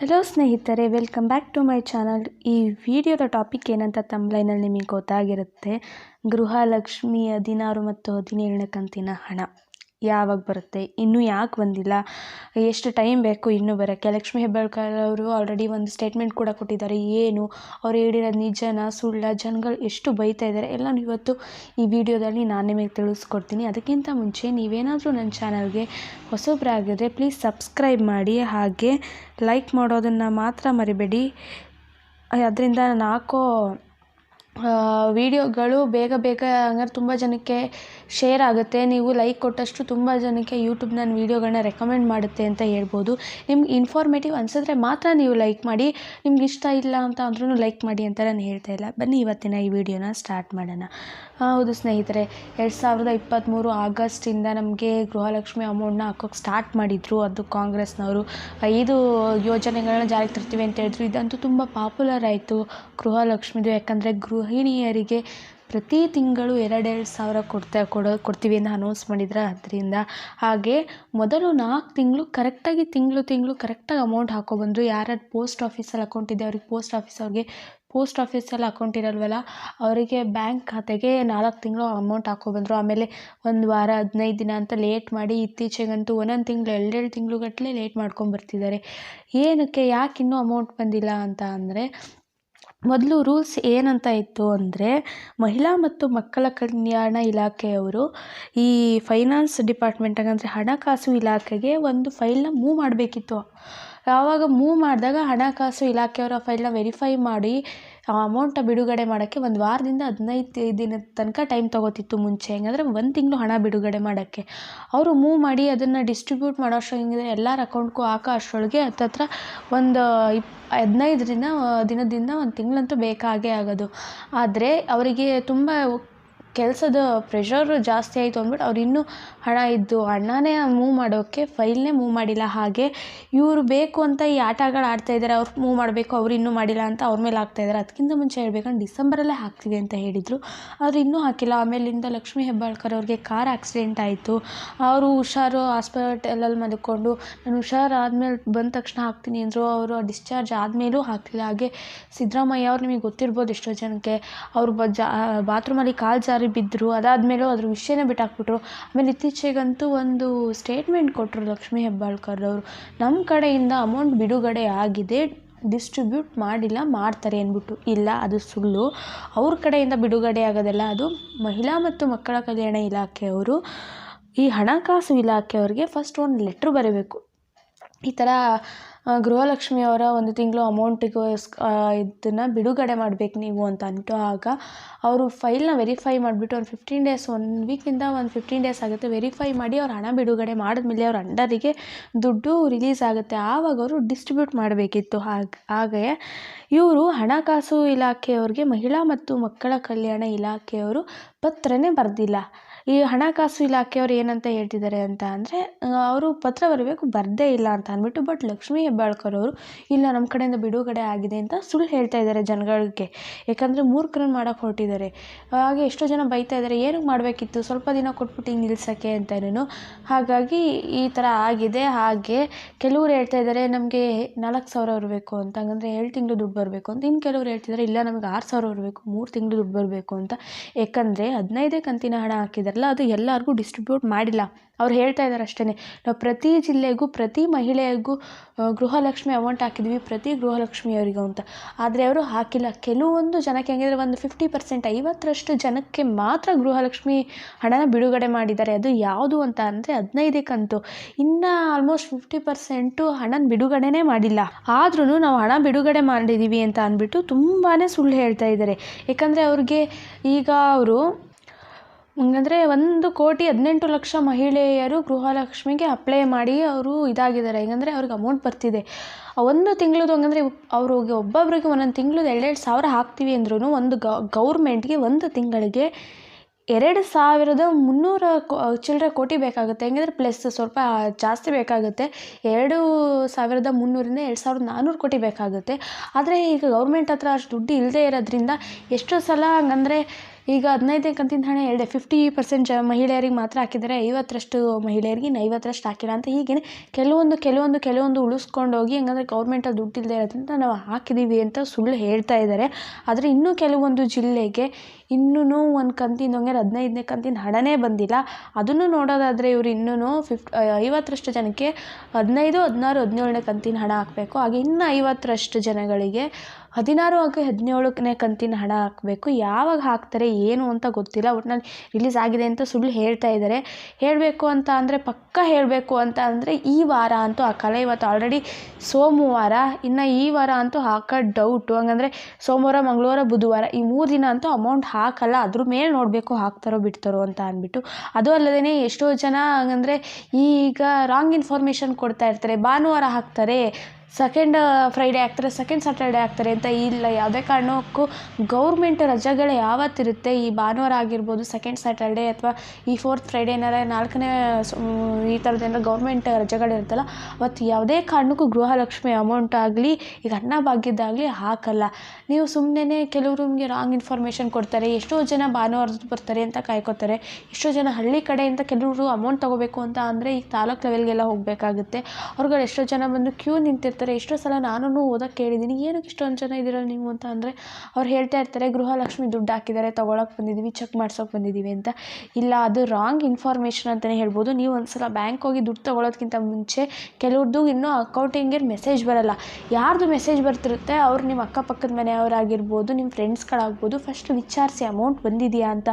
Hello ಸ್ನೇಹಿತರೆ welcome back to my channel ಈ ವಿಡಿಯೋದ ಟಾಪಿಕ್ ಏನಂತ ತಮ್ಲೈನಲ್ಲಿ ನಿಮಗೆ ಗೊತ್ತಾಗಿರುತ್ತೆ. ಗೃಹಲಕ್ಷ್ಮಿ ಹದಿನಾರು ಮತ್ತು ಹದಿನೇಳನೇ ಕಂತಿನ ಹಣ. ಯಾವಾಗ ಬರುತ್ತೆ, ಇನ್ನೂ ಯಾಕೆ ಬಂದಿಲ್ಲ, ಎಷ್ಟು ಟೈಮ್ ಬೇಕು ಇನ್ನೂ ಬರೋಕ್ಕೆ. ಲಕ್ಷ್ಮೀ ಹೆಬ್ಬಾಳ್ಕರ್ ಅವರು ಆಲ್ರೆಡಿ ಒಂದು ಸ್ಟೇಟ್ಮೆಂಟ್ ಕೂಡ ಕೊಟ್ಟಿದ್ದಾರೆ, ಏನು ಅವ್ರು ಹೇಳಿರೋದು ನಿಜನಾ, ಸುಳ್ಳ, ಜನಗಳು ಎಷ್ಟು ಬೈತಾ ಇದ್ದಾರೆ, ಎಲ್ಲನೂ ಇವತ್ತು ಈ ವಿಡಿಯೋದಲ್ಲಿ ನಾನು ನಿಮಗೆ ತಿಳಿಸ್ಕೊಡ್ತೀನಿ. ಅದಕ್ಕಿಂತ ಮುಂಚೆ ನೀವೇನಾದರೂ ನನ್ನ ಚಾನಲ್ಗೆ ಹೊಸೊಬ್ಬರಾಗಿದ್ದರೆ ಪ್ಲೀಸ್ ಸಬ್ಸ್ಕ್ರೈಬ್ ಮಾಡಿ, ಹಾಗೆ ಲೈಕ್ ಮಾಡೋದನ್ನು ಮಾತ್ರ ಮರಿಬೇಡಿ. ಅದರಿಂದ ನಾನು ಹಾಕೋ ವಿಡಿಯೋಗಳು ಬೇಗ ಬೇಗ ಹಂಗಾರೆ ತುಂಬ ಜನಕ್ಕೆ ಶೇರ್ ಆಗುತ್ತೆ. ನೀವು ಲೈಕ್ ಕೊಟ್ಟಷ್ಟು ತುಂಬ ಜನಕ್ಕೆ ಯೂಟ್ಯೂಬ್ ನನ್ನ ವೀಡಿಯೋಗಳನ್ನ ರೆಕಮೆಂಡ್ ಮಾಡುತ್ತೆ ಅಂತ ಹೇಳ್ಬೋದು. ನಿಮ್ಗೆ ಇನ್ಫಾರ್ಮೇಟಿವ್ ಅನಿಸಿದ್ರೆ ಮಾತ್ರ ನೀವು ಲೈಕ್ ಮಾಡಿ. ನಿಮ್ಗೆ ಇಷ್ಟ ಇಲ್ಲ ಅಂತ ಅಂದ್ರೂ ಲೈಕ್ ಮಾಡಿ ಅಂತ ನಾನು ಹೇಳ್ತಾ ಇಲ್ಲ. ಬನ್ನಿ ಇವತ್ತಿನ ಈ ವಿಡಿಯೋನ ಸ್ಟಾರ್ಟ್ ಮಾಡೋಣ. ಹೌದು ಸ್ನೇಹಿತರೆ, ಎರಡು ಸಾವಿರದ ಇಪ್ಪತ್ತ್ಮೂರು ಆಗಸ್ಟಿಂದ ನಮಗೆ ಗೃಹಲಕ್ಷ್ಮಿ ಅಮೌಂಟ್ನ ಹಾಕೋಕೆ ಸ್ಟಾರ್ಟ್ ಮಾಡಿದರು ಅದು ಕಾಂಗ್ರೆಸ್ನವರು. ಐದು ಯೋಜನೆಗಳನ್ನ ಜಾರಿಗೆ ತರ್ತೀವಿ ಅಂತ ಹೇಳಿದ್ರು. ಇದಂತೂ ತುಂಬ ಪಾಪ್ಯುಲರ್ ಆಯಿತು ಗೃಹಲಕ್ಷ್ಮಿದು. ಯಾಕಂದರೆ ಗೃಹಿಣಿಯರಿಗೆ ಪ್ರತಿ ತಿಂಗಳು ಎರಡೆರಡು ಸಾವಿರ ಕೊಡ್ತಾ ಕೊಡೋ, ಕೊಡ್ತೀವಿ ಅಂತ ಅನೌನ್ಸ್ ಮಾಡಿದ್ರೆ ಅದರಿಂದ. ಹಾಗೆ ಮೊದಲು ನಾಲ್ಕು ತಿಂಗಳು ಕರೆಕ್ಟಾಗಿ ತಿಂಗಳು ತಿಂಗಳು ಕರೆಕ್ಟಾಗಿ ಅಮೌಂಟ್ ಹಾಕೊಬಂದರು ಯಾರು ಪೋಸ್ಟ್ ಆಫೀಸಲ್ಲಿ ಅಕೌಂಟ್ ಇದೆ, ಅವ್ರಿಗೆ ಪೋಸ್ಟ್ ಆಫೀಸ್ ಅವ್ರಿಗೆ ಪೋಸ್ಟ್ ಆಫೀಸಲ್ಲಿ ಅಕೌಂಟ್ ಇರಲ್ವಲ್ಲ, ಅವರಿಗೆ ಬ್ಯಾಂಕ್ ಖಾತೆಗೆ ನಾಲ್ಕು ತಿಂಗಳು ಅಮೌಂಟ್ ಹಾಕೋಬಂದರು ಆಮೇಲೆ ಒಂದು ವಾರ, ಹದಿನೈದು ದಿನ ಅಂತ ಲೇಟ್ ಮಾಡಿ ಇತ್ತೀಚೆಗಂತೂ ಒಂದೊಂದು ತಿಂಗಳು, ಎರಡೆರಡು ತಿಂಗಳುಗಟ್ಟಲೆ ಲೇಟ್ ಮಾಡ್ಕೊಂಬರ್ತಿದ್ದಾರೆ ಏನಕ್ಕೆ, ಯಾಕೆ ಇನ್ನೂ ಅಮೌಂಟ್ ಬಂದಿಲ್ಲ ಅಂತ ಅಂದರೆ, ಮೊದಲು ರೂಲ್ಸ್ ಏನಂತ ಇತ್ತು ಅಂದರೆ, ಮಹಿಳಾ ಮತ್ತು ಮಕ್ಕಳ ಕಲ್ಯಾಣ ಇಲಾಖೆಯವರು ಈ ಫೈನಾನ್ಸ್ ಡಿಪಾರ್ಟ್ಮೆಂಟ್ ಅಂದರೆ ಹಣಕಾಸು ಇಲಾಖೆಗೆ ಒಂದು ಫೈಲ್ನ ಮೂವ್ ಮಾಡಬೇಕಿತ್ತು. ಆವಾಗ ಮೂವ್ ಮಾಡಿದಾಗ ಹಣಕಾಸು ಇಲಾಖೆಯವರ ಫೈಲ್ನ ವೆರಿಫೈ ಮಾಡಿ, ಆ ಬಿಡುಗಡೆ ಮಾಡೋಕ್ಕೆ ಒಂದು ವಾರದಿಂದ ಹದಿನೈದು ದಿನದ ತನಕ ಟೈಮ್ ತೊಗೋತಿತ್ತು ಮುಂಚೆ. ಹೆಂಗಂದ್ರೆ ಒಂದು ತಿಂಗಳು ಹಣ ಬಿಡುಗಡೆ ಮಾಡೋಕ್ಕೆ. ಅವರು ಮೂವ್ ಮಾಡಿ ಅದನ್ನು ಡಿಸ್ಟ್ರಿಬ್ಯೂಟ್ ಮಾಡೋ ಹೆಂಗಿದ್ರೆ ಎಲ್ಲರ ಅಕೌಂಟ್ಗೂ ಹಾಕೋ ಅಷ್ಟರೊಳಗೆ ಹತ್ತತ್ರ ಒಂದು ಇಪ್, ಹದಿನೈದರಿಂದ ದಿನದಿಂದ ಒಂದು ತಿಂಗಳಂತೂ ಬೇಕಾಗೇ ಆಗೋದು. ಆದರೆ ಅವರಿಗೆ ತುಂಬ ಕೆಲಸದ ಪ್ರೆಷರು ಜಾಸ್ತಿ ಆಯಿತು ಅಂದ್ಬಿಟ್ಟು ಅವ್ರು ಇನ್ನೂ ಹಣ ಇದ್ದು ಅಣ್ಣನೇ ಮೂವ್ ಮಾಡೋಕ್ಕೆ ಫೈಲ್ನೇ ಮೂವ್ ಮಾಡಿಲ್ಲ. ಹಾಗೆ ಇವರು ಬೇಕು ಅಂತ ಈ ಆಟಗಳು ಆಡ್ತಾ ಇದ್ದಾರೆ ಅವ್ರು ಮೂವ್ ಮಾಡಬೇಕು, ಅವ್ರು ಇನ್ನೂ ಮಾಡಿಲ್ಲ ಅಂತ ಅವ್ರ ಮೇಲೆ ಹಾಕ್ತಾ ಇದ್ದಾರೆ ಅದಕ್ಕಿಂತ ಮುಂಚೆ ಹೇಳ್ಬೇಕಂದ್ರೆ ಡಿಸೆಂಬರಲ್ಲೇ ಹಾಕ್ತೀವಿ ಅಂತ ಹೇಳಿದರು. ಆದರೆ ಇನ್ನೂ ಹಾಕಿಲ್ಲ. ಆಮೇಲಿಂದ ಲಕ್ಷ್ಮೀ ಹೆಬ್ಬಾಳ್ಕರ್ ಅವ್ರಿಗೆ ಕಾರ್ ಆಕ್ಸಿಡೆಂಟ್ ಆಯಿತು. ಅವರು ಹುಷಾರು ಹಾಸ್ಪಿಟಲಲ್ಲಿ ಮಲ್ಕೊಂಡು, ನಾನು ಹುಷಾರಾದ್ಮೇಲೆ ಬಂದ ತಕ್ಷಣ ಹಾಕ್ತೀನಿ ಅಂದರು. ಅವರು ಡಿಸ್ಚಾರ್ಜ್ ಆದಮೇಲೂ ಹಾಕಲಿಲ್ಲ. ಹಾಗೆ ಸಿದ್ದರಾಮಯ್ಯ ಅವ್ರು ನಿಮಗೆ ಗೊತ್ತಿರ್ಬೋದು ಎಷ್ಟೋ ಜನಕ್ಕೆ. ಅವರು ಬ ಜಾ ಬಾತ್ರೂಮಲ್ಲಿ ಕಾಲು ಬಿದ್ದರು ಅದಾದಮೇಲೂ ಅದ್ರ ವಿಷಯನೇ ಬಿಟ್ಟಾಕ್ಬಿಟ್ರು. ಆಮೇಲೆ ಇತ್ತೀಚೆಗಂತೂ ಒಂದು ಸ್ಟೇಟ್ಮೆಂಟ್ ಕೊಟ್ಟರು ಲಕ್ಷ್ಮೀ ಹೆಬ್ಬಾಳ್ಕರ್ ಅವರು ನಮ್ಮ ಕಡೆಯಿಂದ ಅಮೌಂಟ್ ಬಿಡುಗಡೆ ಆಗಿದೆ ಡಿಸ್ಟ್ರಿಬ್ಯೂಟ್ ಮಾಡಿಲ್ಲ, ಮಾಡ್ತಾರೆ ಅಂದ್ಬಿಟ್ಟು. ಇಲ್ಲ, ಅದು ಸುಳ್ಳು. ಅವ್ರ ಕಡೆಯಿಂದ ಬಿಡುಗಡೆ ಆಗೋದಲ್ಲ ಅದು ಮಹಿಳಾ ಮತ್ತು ಮಕ್ಕಳ ಕಲ್ಯಾಣ ಇಲಾಖೆಯವರು. ಈ ಹಣಕಾಸು ಇಲಾಖೆಯವ್ರಿಗೆ ಫಸ್ಟ್ ಒಂದು ಲೆಟ್ರ್ ಬರೀಬೇಕು. ಈ ಥರ ಗೃಹಲಕ್ಷ್ಮಿಯವರ ಒಂದು ತಿಂಗಳು ಅಮೌಂಟಿಗೋಸ್ಕ ಇದನ್ನು ಬಿಡುಗಡೆ ಮಾಡಬೇಕು ನೀವು ಅಂತ ಅಂದ್ಬಿಟ್ಟು ಆಗ, ಅವರು ಫೈಲ್ನ ವೆರಿಫೈ ಮಾಡಿಬಿಟ್ಟು ಒಂದು ಫಿಫ್ಟೀನ್ ಡೇಸ್ ಒನ್ ವೀಕಿಂದ ಒಂದು ಫಿಫ್ಟೀನ್ ಡೇಸ್ ಆಗುತ್ತೆ ವೆರಿಫೈ ಮಾಡಿ ಅವ್ರು ಹಣ ಬಿಡುಗಡೆ ಮಾಡಿದ್ಮೇಲೆ ಅವ್ರ ಅಂಡರಿಗೆ ದುಡ್ಡು ರಿಲೀಸ್ ಆಗುತ್ತೆ. ಆವಾಗ ಅವರು ಡಿಸ್ಟ್ರಿಬ್ಯೂಟ್ ಮಾಡಬೇಕಿತ್ತು. ಹಾಗೆ ಇವರು ಹಣಕಾಸು ಇಲಾಖೆಯವ್ರಿಗೆ ಮಹಿಳಾ ಮತ್ತು ಮಕ್ಕಳ ಕಲ್ಯಾಣ ಇಲಾಖೆಯವರು ಪತ್ರನೇ ಬರೆದಿಲ್ಲ. ಈ ಹಣಕಾಸು ಇಲಾಖೆಯವ್ರು ಏನಂತ ಹೇಳ್ತಿದ್ದಾರೆ ಅಂತ ಅಂದರೆ ಅವರು ಪತ್ರ ಬರಬೇಕು, ಬರದೇ ಇಲ್ಲ ಅಂತ ಅಂದ್ಬಿಟ್ಟು ಬಟ್ ಲಕ್ಷ್ಮೀ ಹೆಬ್ಬಾಳ್ಕರ್ ಅವರು, ಇಲ್ಲ ನಮ್ಮ ಕಡೆಯಿಂದ ಬಿಡುಗಡೆ ಆಗಿದೆ ಅಂತ ಸುಳ್ಳು ಹೇಳ್ತಾ ಇದ್ದಾರೆ ಜನಗಳಿಗೆ. ಯಾಕಂದರೆ ಮೂರ್ಖರನ್ನು ಮಾಡೋಕ್ಕೆ ಹೊರಟಿದ್ದಾರೆ. ಹಾಗೆ ಎಷ್ಟೋ ಜನ ಬೈತಾ ಇದ್ದಾರೆ ಏನಕ್ಕೆ ಮಾಡಬೇಕಿತ್ತು? ಸ್ವಲ್ಪ ದಿನ ಕೊಟ್ಬಿಟ್ಟು ಹಿಂಗೆ ನಿಲ್ಸೋಕ್ಕೆ ಅಂತೇನು ಹಾಗಾಗಿ ಈ ಥರ ಆಗಿದೆ. ಹಾಗೆ ಕೆಲವರು ಹೇಳ್ತಾ ಇದ್ದಾರೆ, ನಮಗೆ ನಾಲ್ಕು ಸಾವಿರ ಬರಬೇಕು ಅಂತ. ಹಂಗಂದರೆ ಏಳು ತಿಂಗಳು ದುಡ್ಡು ಬರಬೇಕು ಅಂತ. ಇನ್ನು ಕೆಲವರು ಹೇಳ್ತಿದ್ದಾರೆ, ಇಲ್ಲ ನಮಗೆ ಆರು ಸಾವಿರ ಬರಬೇಕು ಮೂರು ತಿಂಗಳು ದುಡ್ಡು ಬರಬೇಕು ಅಂತ. ಯಾಕಂದರೆ ಹದಿನೈದೇ ಕಂತಿನ ಹಣ ಹಾಕಿದಾರಲ್ಲ ಅದು ಎಲ್ಲರಿಗೂ ಡಿಸ್ಟ್ರಿಬ್ಯೂಟ್ ಮಾಡಿಲ್ಲ. ಅವ್ರು ಹೇಳ್ತಾ ಇದ್ದಾರೆ ಅಷ್ಟೇ ನಾವು ಪ್ರತಿ ಜಿಲ್ಲೆಗೂ, ಪ್ರತಿ ಮಹಿಳೆಗೂ ಗೃಹಲಕ್ಷ್ಮಿ ಅಮೌಂಟ್ ಹಾಕಿದ್ವಿ, ಪ್ರತಿ ಗೃಹಲಕ್ಷ್ಮಿಯವರಿಗೂ ಅಂತ. ಆದರೆ ಅವರು ಹಾಕಿಲ್ಲ. ಕೆಲವೊಂದು ಜನಕ್ಕೆ ಹೆಂಗಿದ್ರೆ ಒಂದು ಫಿಫ್ಟಿ ಪರ್ಸೆಂಟ್ ಐವತ್ತರಷ್ಟು ಜನಕ್ಕೆ ಮಾತ್ರ ಗೃಹಲಕ್ಷ್ಮಿ ಹಣನ ಬಿಡುಗಡೆ ಮಾಡಿದ್ದಾರೆ. ಅದು ಯಾವುದು ಅಂತ ಅಂದರೆ ಹದಿನೈದೇ ಕಂತು. ಇನ್ನು ಆಲ್ಮೋಸ್ಟ್ ಫಿಫ್ಟಿ ಪರ್ಸೆಂಟು ಹಣನ ಬಿಡುಗಡೆನೇ ಮಾಡಿಲ್ಲ. ಆದ್ರೂ ನಾವು ಹಣ ಬಿಡುಗಡೆ ಮಾಡಿದ್ದೀವಿ ಅಂತ ಅಂದ್ಬಿಟ್ಟು ತುಂಬಾ ಸುಳ್ಳು ಹೇಳ್ತಾ ಇದ್ದಾರೆ ಯಾಕಂದರೆ ಅವ್ರಿಗೆ ಈಗ ಅವರು ಹಂಗಂದ್ರೆ ಒಂದು ಕೋಟಿ ಹದಿನೆಂಟು ಲಕ್ಷ ಮಹಿಳೆಯರು ಗೃಹಲಕ್ಷ್ಮಿಗೆ ಅಪ್ಲೈ ಮಾಡಿ ಅವರು ಇದಾಗಿದ್ದಾರೆ. ಹೆಂಗಂದರೆ ಅವ್ರಿಗೆ ಅಮೌಂಟ್ ಬರ್ತಿದೆ. ಒಂದು ತಿಂಗಳದು ಹಂಗಂದ್ರೆ ಅವ್ರಿಗೆ ಒಬ್ಬೊಬ್ರಿಗೆ ಒಂದೊಂದು ತಿಂಗಳು ಎರಡೆರಡು ಸಾವಿರ ಹಾಕ್ತೀವಿ ಅಂದ್ರೂ ಒಂದು ಗೌರ್ಮೆಂಟ್ಗೆ ಒಂದು ತಿಂಗಳಿಗೆ ಎರಡು ಸಾವಿರದ ಮುನ್ನೂರ ಚಿಲ್ಲರೆ ಕೋಟಿ ಬೇಕಾಗುತ್ತೆ. ಹೆಂಗಂದರೆ ಪ್ಲಸ್ ಸ್ವಲ್ಪ ಜಾಸ್ತಿ ಬೇಕಾಗುತ್ತೆ. ಎರಡು ಸಾವಿರದ ಮುನ್ನೂರಿಂದ ಎರಡು ಸಾವಿರದ ನಾನ್ನೂರು ಕೋಟಿ ಬೇಕಾಗುತ್ತೆ. ಆದರೆ ಈಗ ಗೌರ್ಮೆಂಟ್ ಹತ್ರ ಅಷ್ಟು ದುಡ್ಡು ಇಲ್ಲದೇ ಇರೋದ್ರಿಂದ ಎಷ್ಟೋ ಸಲ ಹಂಗಂದ್ರೆ ಈಗ ಹದಿನೈದನೇ ಕಂತಿನ ಹಣ ಎರಡು ಫಿಫ್ಟಿ ಪರ್ಸೆಂಟ್ ಜ ಮಹಿಳೆಯರಿಗೆ ಮಾತ್ರ ಹಾಕಿದ್ದಾರೆ ಐವತ್ತರಷ್ಟು ಮಹಿಳೆಯರಿಗೆ ಇನ್ನು ಐವತ್ತರಷ್ಟು ಹಾಕಿಲ್ಲ ಅಂತ ಹೀಗೇ ಕೆಲವೊಂದು ಕೆಲವೊಂದು ಕೆಲವೊಂದು ಉಳಿಸ್ಕೊಂಡೋಗಿ ಹೆಂಗಂದ್ರೆ ಗೌರ್ಮೆಂಟಲ್ಲಿ ದುಡ್ಡಿಲ್ಲದೆ ಇರೋದ್ರಿಂದ ನಾವು ಹಾಕಿದ್ದೀವಿ ಅಂತ ಸುಳ್ಳು ಹೇಳ್ತಾ ಇದ್ದಾರೆ. ಆದರೆ ಇನ್ನೂ ಕೆಲವೊಂದು ಜಿಲ್ಲೆಗೆ ಇನ್ನೂ ಒಂದು ಕಂತಿನ ಹಂಗಾರೆ ಹದಿನೈದನೇ ಕಂತಿನ ಹಣನೇ ಬಂದಿಲ್ಲ. ಅದನ್ನು ನೋಡೋದಾದರೆ ಇವರು ಇನ್ನೂ ಫಿಫ್ಟ್ ಐವತ್ತರಷ್ಟು ಜನಕ್ಕೆ ಹದಿನೈದು, ಹದಿನಾರು, ಹದಿನೇಳನೇ ಕಂತಿನ ಹಣ ಹಾಕಬೇಕು. ಹಾಗೆ ಇನ್ನು ಐವತ್ತರಷ್ಟು ಜನಗಳಿಗೆ ಹದಿನಾರು ಹಾಗೆ ಹದಿನೇಳನೇ ಕಂತಿನ ಹಣ ಹಾಕಬೇಕು. ಯಾವಾಗ ಹಾಕ್ತಾರೆ, ಏನು ಅಂತ ಗೊತ್ತಿಲ್ಲ. ಒಟ್ನಲ್ಲಿ ರಿಲೀಸ್ ಆಗಿದೆ ಅಂತ ಸುಳ್ಳು ಹೇಳ್ತಾ ಇದ್ದಾರೆ. ಹೇಳಬೇಕು ಅಂತ ಅಂದರೆ, ಪಕ್ಕ ಹೇಳಬೇಕು ಅಂತ ಅಂದರೆ, ಈ ವಾರ ಅಂತೂ ಹಾಕಲ್ಲ. ಇವತ್ತು ಆಲ್ರೆಡಿ ಸೋಮವಾರ, ಇನ್ನು ಈ ವಾರ ಅಂತೂ ಹಾಕೋ ಡೌಟು ಹಂಗಂದರೆ, ಸೋಮವಾರ, ಮಂಗಳವಾರ, ಬುಧವಾರ, ಈ ಮೂರು ದಿನ ಅಂತೂ ಅಮೌಂಟ್ ಹಾಕಲ್ಲ. ಅದ್ರ ಮೇಲೆ ನೋಡಬೇಕು ಹಾಕ್ತಾರೋ, ಬಿಡ್ತಾರೋ ಅಂತ ಅಂದ್ಬಿಟ್ಟು. ಅದು ಅಲ್ಲದೇ ಎಷ್ಟೋ ಜನ ಹಂಗಂದರೆ ಈಗ ರಾಂಗ್ ಇನ್ಫಾರ್ಮೇಷನ್ ಕೊಡ್ತಾ ಇರ್ತಾರೆ. ಭಾನುವಾರ ಹಾಕ್ತಾರೆ. ಸೆಕೆಂಡ್ ಫ್ರೈಡೇ ಹಾಕ್ತಾರೆ ಸೆಕೆಂಡ್ ಸ್ಯಾಟರ್ಡೆ ಹಾಕ್ತಾರೆ ಅಂತ ಇಲ್ಲ. ಯಾವುದೇ ಕಾರಣಕ್ಕೂ ಗೌರ್ಮೆಂಟ್ ರಜೆಗಳು ಯಾವತ್ತಿರುತ್ತೆ, ಈ ಭಾನುವಾರ ಆಗಿರ್ಬೋದು ಸೆಕೆಂಡ್ ಸ್ಯಾಟರ್ಡೆ ಅಥವಾ ಈ ಫೋರ್ತ್ ಫ್ರೈಡೇ ಏನಾರ ನಾಲ್ಕನೇ ಈ ಥರದ್ದು ಏನಾರ ಗೌರ್ಮೆಂಟ್ ರಜೆಗಳಿರುತ್ತಲ್ಲ ಅವತ್ತು ಯಾವುದೇ ಕಾರಣಕ್ಕೂ ಗೃಹಲಕ್ಷ್ಮಿ ಅಮೌಂಟ್ ಆಗಲಿ, ಈಗ ಅನ್ನಭಾಗ್ಯದ್ದಾಗಲಿ ಹಾಕಲ್ಲ. ನೀವು ಸುಮ್ಮನೆ ಕೆಲವರು ನಿಮಗೆ ರಾಂಗ್ ಇನ್ಫಾರ್ಮೇಷನ್ ಕೊಡ್ತಾರೆ, ಎಷ್ಟೋ ಜನ ಭಾನುವಾರದ್ದು ಬರ್ತಾರೆ ಅಂತ ಕಾಯ್ಕೋತಾರೆ ಎಷ್ಟೋ ಜನ ಹಳ್ಳಿ ಕಡೆಯಿಂದ ಕೆಲವರು ಅಮೌಂಟ್ ತೊಗೋಬೇಕು ಅಂತ ಅಂದರೆ ಈಗ ತಾಲೂಕು ಲೆವೆಲ್ಗೆಲ್ಲ ಹೋಗಬೇಕಾಗುತ್ತೆ. ಅವ್ರುಗಳು ಎಷ್ಟೋ ಜನ ಬಂದು ಕ್ಯೂ ನಿಂತಿರ್ತಾರೆ ಎಷ್ಟೋ ಸಲ ನಾನು ಓದೋಕ್ಕೆ ಕೇಳಿದ್ದೀನಿ, ಏನಕ್ಕೆ ಇಷ್ಟೊಂದು ಜನ ಇದ್ದೀರಲ್ಲ ನೀವು ಅಂತ ಅಂದರೆ, ಅವ್ರು ಹೇಳ್ತಾ ಇರ್ತಾರೆ, ಗೃಹಲಕ್ಷ್ಮಿ ದುಡ್ಡು ಹಾಕಿದ್ದಾರೆ ತೊಗೊಳಕ್ಕೆ ಬಂದಿದ್ದೀವಿ ಚೆಕ್ ಮಾಡ್ಸೋಕೆ ಬಂದಿದ್ದೀವಿ ಅಂತ. ಇಲ್ಲ, ಅದು ರಾಂಗ್ ಇನ್ಫಾರ್ಮೇಷನ್ ಅಂತಲೇ ಹೇಳ್ಬೋದು. ನೀವು ಒಂದು ಸಲ ಬ್ಯಾಂಕ್ ಹೋಗಿ ದುಡ್ಡು ತೊಗೊಳೋದ್ಕಿಂತ ಮುಂಚೆ ಕೆಲವ್ರದ್ದು ಇನ್ನೂ ಅಕೌಂಟಿಂಗ್ಗೆ ಮೆಸೇಜ್ ಬರಲ್ಲ. ಯಾರ್ದು ಮೆಸೇಜ್ ಬರ್ತಿರುತ್ತೆ, ಅವ್ರು ನಿಮ್ಮ ಅಕ್ಕಪಕ್ಕದ ಮನೆಯವರಾಗಿರ್ಬೋದು ನಿಮ್ಮ ಫ್ರೆಂಡ್ಸ್ಗಳಾಗ್ಬೋದು ಫಸ್ಟ್ ವಿಚಾರಿಸಿ ಅಮೌಂಟ್ ಬಂದಿದೆಯಾ ಅಂತ.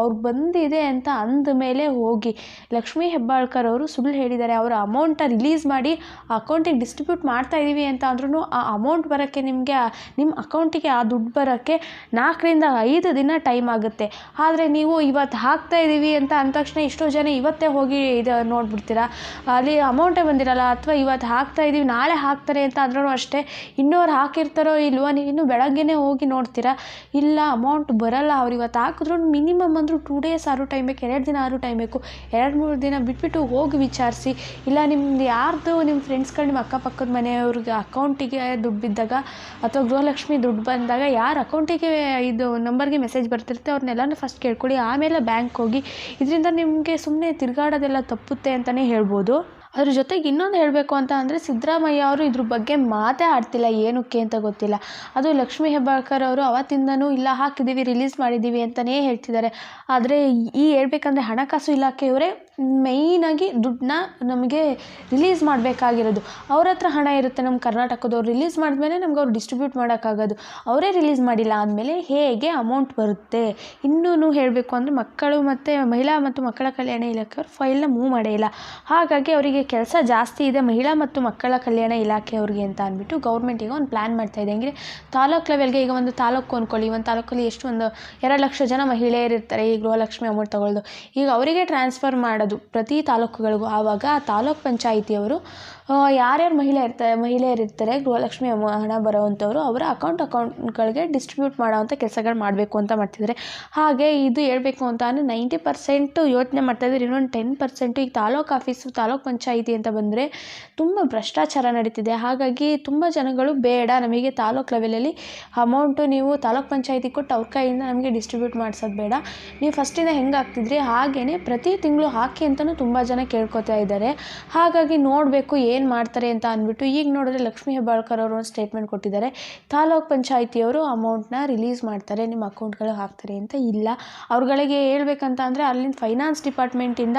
ಅವ್ರು ಬಂದಿದೆ ಅಂತ ಅಂದ ಮೇಲೆ ಹೋಗಿ. ಲಕ್ಷ್ಮೀ ಹೆಬ್ಬಾಳ್ಕರ್ ಅವರು ಸುಳ್ಳು ಹೇಳಿದ್ದಾರೆ, ಅವರ ಅಮೌಂಟ ರಿಲೀಸ್ ಮಾಡಿ ಅಕೌಂಟಿಗೆ ಡಿಸ್ಟ್ರಿಬ್ಯೂಟ್ ಮಾಡ್ತಾ ಇದ್ದೀವಿ ಅಂತ ಅಂದ್ರೂ ಆ ಅಮೌಂಟ್ ಬರೋಕ್ಕೆ ನಿಮಗೆ ನಿಮ್ಮ ಅಕೌಂಟಿಗೆ ಆ ದುಡ್ಡು ಬರೋಕ್ಕೆ ನಾಲ್ಕರಿಂದ ಐದು ದಿನ ಟೈಮ್ ಆಗುತ್ತೆ. ಆದರೆ ನೀವು ಇವತ್ತು ಹಾಕ್ತಾ ಇದ್ದೀವಿ ಅಂತ ಅಂದ ತಕ್ಷಣ ಎಷ್ಟೋ ಜನ ಇವತ್ತೇ ಹೋಗಿ ಇದು ನೋಡ್ಬಿಡ್ತೀರಾ? ಅಲ್ಲಿ ಅಮೌಂಟೇ ಬಂದಿರಲ್ಲ, ಅಥವಾ ಇವತ್ತು ಹಾಕ್ತಾ ಇದ್ದೀವಿ ನಾಳೆ ಹಾಕ್ತಾರೆ ಅಂತ ಅಂದ್ರೂ ಅಷ್ಟೇ ಇನ್ನೂ ಅವ್ರು ಹಾಕಿರ್ತಾರೋ ಇಲ್ವೋ ನೀವು ಇನ್ನೂ ಬೆಳಗ್ಗೆನೇ ಹೋಗಿ ನೋಡ್ತೀರಾ? ಇಲ್ಲ ಅಮೌಂಟ್ ಬರಲ್ಲ, ಅವ್ರು ಇವತ್ತು ಹಾಕಿದ್ರು ಮಿನಿಮಮ್ ಅಂದರೂ ಟೂ ಡೇಸ್ ಆದರೂ ಟೈಮ್ ಬೇಕು, ಎರಡು ದಿನ ಆದರೂ ಟೈಮ್ ಬೇಕು, ಎರಡು ಮೂರು ದಿನ ಬಿಟ್ಬಿಟ್ಟು ಹೋಗಿ ವಿಚಾರಿಸಿ. ಇಲ್ಲ, ನಿಮ್ದು ಯಾರ್ದು ನಿಮ್ಮ ಫ್ರೆಂಡ್ಸ್ಗಳು ನಿಮ್ಮ ಅಕ್ಕಪಕ್ಕದ ಮನೆಯವ್ರಿಗೆ ಅಕೌಂಟಿಗೆ ದುಡ್ಡು ಬಿದ್ದಾಗ ಅಥವಾ ಗೃಹಲಕ್ಷ್ಮಿ ದುಡ್ಡು ಬಂದಾಗ ಯಾರ ಅಕೌಂಟಿಗೆ ಇದು ನಂಬರ್ಗೆ ಮೆಸೇಜ್ ಬರ್ತಿರುತ್ತೆ ಅವ್ರನ್ನೆಲ್ಲನೂ ಫಸ್ಟ್ ಕೇಳ್ಕೊಳ್ಳಿ ಆಮೇಲೆ ಬ್ಯಾಂಕ್ ಹೋಗಿ. ಇದರಿಂದ ನಿಮಗೆ ಸುಮ್ಮನೆ ತಿರುಗಾಡೋದೆಲ್ಲ ತಪ್ಪುತ್ತೆ ಅಂತಲೇ ಹೇಳ್ಬೋದು. ಅದ್ರ ಜೊತೆಗೆ ಇನ್ನೊಂದು ಹೇಳಬೇಕು ಅಂತ ಅಂದರೆ ಸಿದ್ದರಾಮಯ್ಯ ಅವರು ಇದ್ರ ಬಗ್ಗೆ ಮಾತೇ ಆಡ್ತಿಲ್ಲ. ಏನಕ್ಕೆ ಅಂತ ಗೊತ್ತಿಲ್ಲ. ಅದು ಲಕ್ಷ್ಮೀ ಹೆಬ್ಬಾಳ್ಕರ್ ಅವರು ಅವತ್ತಿಂದನೂ ಇಲ್ಲ ಹಾಕಿದ್ದೀವಿ ರಿಲೀಸ್ ಮಾಡಿದ್ದೀವಿ ಅಂತಲೇ ಹೇಳ್ತಿದ್ದಾರೆ. ಆದರೆ ಈ ಹೇಳ್ಬೇಕಂದ್ರೆ ಹಣಕಾಸು ಇಲಾಖೆಯವರೇ ಮೇಯ್ನಾಗಿ ದುಡ್ಡನ್ನ ನಮಗೆ ರಿಲೀಸ್ ಮಾಡಬೇಕಾಗಿರೋದು. ಅವ್ರ ಹತ್ರ ಹಣ ಇರುತ್ತೆ ನಮ್ಮ ಕರ್ನಾಟಕದವ್ರು ರಿಲೀಸ್ ಮಾಡಿದ್ಮೇಲೆ ನಮ್ಗೆ ಅವ್ರು ಡಿಸ್ಟ್ರಿಬ್ಯೂಟ್ ಮಾಡೋಕ್ಕಾಗೋದು. ಅವರೇ ರಿಲೀಸ್ ಮಾಡಿಲ್ಲ ಅಂದಮೇಲೆ ಹೇಗೆ ಅಮೌಂಟ್ ಬರುತ್ತೆ? ಇನ್ನೂ ಹೇಳಬೇಕು ಅಂದರೆ ಮಕ್ಕಳು ಮತ್ತು ಮಹಿಳಾ ಮತ್ತು ಮಕ್ಕಳ ಕಲ್ಯಾಣ ಇಲಾಖೆಯವರು ಫೈಲ್ನ ಮೂವ್ ಮಾಡೇ ಇಲ್ಲ. ಹಾಗಾಗಿ ಅವರಿಗೆ ಕೆಲಸ ಜಾಸ್ತಿ ಇದೆ ಮಹಿಳಾ ಮತ್ತು ಮಕ್ಕಳ ಕಲ್ಯಾಣ ಇಲಾಖೆಯವ್ರಿಗೆ ಅಂತ ಅಂದ್ಬಿಟ್ಟು ಗೌರ್ಮೆಂಟಿಗೆ ಒಂದು ಪ್ಲ್ಯಾನ್ ಮಾಡ್ತಾ ಇದೆ. ಹೆಂಗೆ ತಾಲೂಕು ಲೆವೆಲ್ಗೆ ಈಗ ಒಂದು ತಾಲೂಕು ಅಂದ್ಕೊಳ್ಳಿ ಒಂದು ತಾಲೂಕಲ್ಲಿ ಎಷ್ಟು ಒಂದು ಎರಡು ಲಕ್ಷ ಜನ ಮಹಿಳೆಯರು ಇರ್ತಾರೆ ಈ ಗೃಹಲಕ್ಷ್ಮಿ ಅಮೌಂಟ್ ತಗೊಳ್ಳೋದು ಈಗ ಅವರಿಗೆ ಟ್ರಾನ್ಸ್ಫರ್ ಮಾಡೋದು ಪ್ರತಿ ತಾಲೂಕುಗಳಿಗೂ ಆವಾಗ ಆ ತಾಲೂಕು ಪಂಚಾಯಿತಿಯವರು ಯಾರ್ಯಾರು ಮಹಿಳೆ ಇರ್ತಾರೆ ಮಹಿಳೆಯರು ಇರ್ತಾರೆ, ಗೃಹಲಕ್ಷ್ಮಿ ಹಣ ಬರೋವಂಥವ್ರು, ಅವರ ಅಕೌಂಟ್ ಅಕೌಂಟ್ಗಳಿಗೆ ಡಿಸ್ಟ್ರಿಬ್ಯೂಟ್ ಮಾಡೋವಂಥ ಕೆಲಸಗಳು ಮಾಡಬೇಕು ಅಂತ ಮಾಡ್ತಿದ್ದಾರೆ. ಹಾಗೆ ಇದು ಹೇಳಬೇಕು ಅಂತ ಅಂದರೆ ನೈಂಟಿ ಪರ್ಸೆಂಟು ಯೋಚನೆ ಮಾಡ್ತಾಯಿದ್ದಾರೆ ಇನ್ನೊಂದು ಟೆನ್ ಪರ್ಸೆಂಟು ಈಗ ತಾಲೂಕು ಆಫೀಸು, ತಾಲೂಕು ಪಂಚಾಯಿತಿ ಅಂತ ಬಂದರೆ ತುಂಬ ಭ್ರಷ್ಟಾಚಾರ ನಡೀತಿದೆ. ಹಾಗಾಗಿ ತುಂಬ ಜನಗಳು ಬೇಡ, ನಮಗೆ ತಾಲೂಕು ಲೆವೆಲಲ್ಲಿ ಅಮೌಂಟು ನೀವು ತಾಲೂಕು ಪಂಚಾಯಿತಿ ಕೊಟ್ಟು ಅವ್ರ ಕೈಯಿಂದ ನಮಗೆ ಡಿಸ್ಟ್ರಿಬ್ಯೂಟ್ ಮಾಡಿಸೋದು ಬೇಡ. ನೀವು ಫಸ್ಟಿಂದ ಹೆಂಗೆ ಹಾಕ್ತಿದ್ರಿ? ಹಾಗೇ ಪ್ರತಿ ತಿಂಗಳು ಹಾಕಿ ಅಂತಲೂ ತುಂಬ ಜನ ಕೇಳ್ಕೊತಾ ಇದ್ದಾರೆ. ಹಾಗಾಗಿ ನೋಡಬೇಕು ಏನು ಮಾಡ್ತಾರೆ ಅಂತ ಅಂದ್ಬಿಟ್ಟು ಈಗ ನೋಡಿದ್ರೆ ಲಕ್ಷ್ಮೀ ಹೆಬ್ಬಾಳ್ಕರ್ ಅವರು ಒಂದು ಸ್ಟೇಟ್ಮೆಂಟ್ ಕೊಟ್ಟಿದ್ದಾರೆ. ತಾಲೂಕ್ ಪಂಚಾಯಿತಿಯವರು ಅಮೌಂಟ್ನ ರಿಲೀಸ್ ಮಾಡ್ತಾರೆ, ನಿಮ್ಮ ಅಕೌಂಟ್ಗಳು ಹಾಕ್ತಾರೆ ಅಂತ ಇಲ್ಲ. ಅವ್ರುಗಳಿಗೆ ಹೇಳ್ಬೇಕಂತ ಅಂದರೆ ಅಲ್ಲಿನ ಫೈನಾನ್ಸ್ ಡಿಪಾರ್ಟ್ಮೆಂಟಿಂದ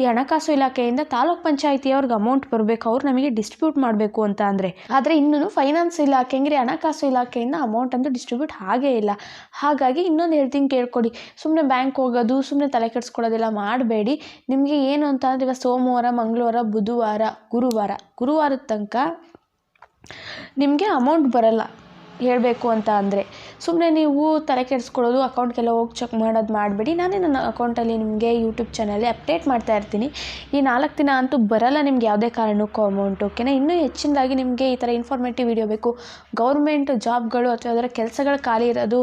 ಈ ಹಣಕಾಸು ಇಲಾಖೆಯಿಂದ ತಾಲೂಕ್ ಪಂಚಾಯಿತಿಯವ್ರಿಗೆ ಅಮೌಂಟ್ ಬರಬೇಕು, ಅವ್ರು ನಮಗೆ ಡಿಸ್ಟ್ರಿಬ್ಯೂಟ್ ಮಾಡಬೇಕು ಅಂತ ಅಂದರೆ. ಆದರೆ ಇನ್ನೂ ಫೈನಾನ್ಸ್ ಇಲಾಖೆ ಅಂದರೆ ಹಣಕಾಸು ಇಲಾಖೆಯಿಂದ ಅಮೌಂಟ್ ಅಂತೂ ಡಿಸ್ಟ್ರಿಬ್ಯೂಟ್ ಹಾಗೇ ಇಲ್ಲ. ಹಾಗಾಗಿ ಇನ್ನೊಂದು ಹೇಳ್ತೀನಿ ಕೇಳ್ಕೊಡಿ. ಸುಮ್ಮನೆ ಬ್ಯಾಂಕ್ ಹೋಗೋದು ಸುಮ್ಮನೆ ತಲೆ ಕೆಡಿಸ್ಕೊಳ್ಳೋದೆಲ್ಲ ಮಾಡಬೇಡಿ. ನಿಮಗೆ ಏನು ಅಂತ ಅಂದರೆ ಇವಾಗ ಸೋಮವಾರ ಮಂಗಳವಾರ ಬುಧವಾರ ಗುರುವಾರ ಗುರುವಾರದ ತನಕ ನಿಮಗೆ ಅಮೌಂಟ್ ಬರಲ್ಲ. ಹೇಳಬೇಕು ಅಂತ ಅಂದರೆ. ಸುಮ್ಮನೆ ನೀವು ತಲೆ ಕೆಡಿಸ್ಕೊಳ್ಳೋದು, ಅಕೌಂಟ್ಗೆಲ್ಲ ಹೋಗಿ ಚೆಕ್ ಮಾಡೋದು ಮಾಡಬೇಡಿ. ನಾನೇ ನನ್ನ ಅಕೌಂಟಲ್ಲಿ ನಿಮಗೆ ಯೂಟ್ಯೂಬ್ ಚಾನಲ್ಲಿ ಅಪ್ಡೇಟ್ ಮಾಡ್ತಾ ಇರ್ತೀನಿ. ಈ ನಾಲ್ಕು ದಿನ ಅಂತೂ ಬರಲ್ಲ ನಿಮ್ಗೆ ಯಾವುದೇ ಕಾರಣಕ್ಕೂ ಅಮೌಂಟ್ ಓಕೆನಾ ಇನ್ನೂ ಹೆಚ್ಚಿನದಾಗಿ ನಿಮಗೆ ಈ ಥರ ಇನ್ಫಾರ್ಮೇಟಿವ್ ವಿಡಿಯೋ ಬೇಕು. ಗೌರ್ಮೆಂಟ್ ಜಾಬ್ಗಳು ಅಥವಾ ಅದರ ಕೆಲಸಗಳು ಖಾಲಿ ಇರೋದು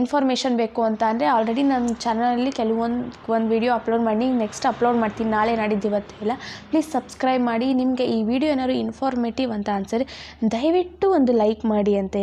ಇನ್ಫಾರ್ಮೇಷನ್ ಬೇಕು ಅಂತ ಅಂದರೆ ಆಲ್ರೆಡಿ ನನ್ನ ಚಾನಲಲ್ಲಿ ಕೆಲವೊಂದು, ಒಂದು ವಿಡಿಯೋ ಅಪ್ಲೋಡ್ ಮಾಡಿ ನೆಕ್ಸ್ಟ್ ಅಪ್ಲೋಡ್ ಮಾಡ್ತೀನಿ. ನಾಳೆ ನಾಡಿದ್ದು ಇವತ್ತೆಲ್ಲ ಪ್ಲೀಸ್ ಸಬ್ಸ್ಕ್ರೈಬ್ ಮಾಡಿ. ನಿಮಗೆ ಈ ವಿಡಿಯೋ ಏನಾದ್ರು ಇನ್ಫಾರ್ಮೇಟಿವ್ ಅಂತ ಅನ್ಸರಿ ದಯವಿಟ್ಟು ಒಂದು ಲೈಕ್ ಮಾಡಿ ಅಂತ.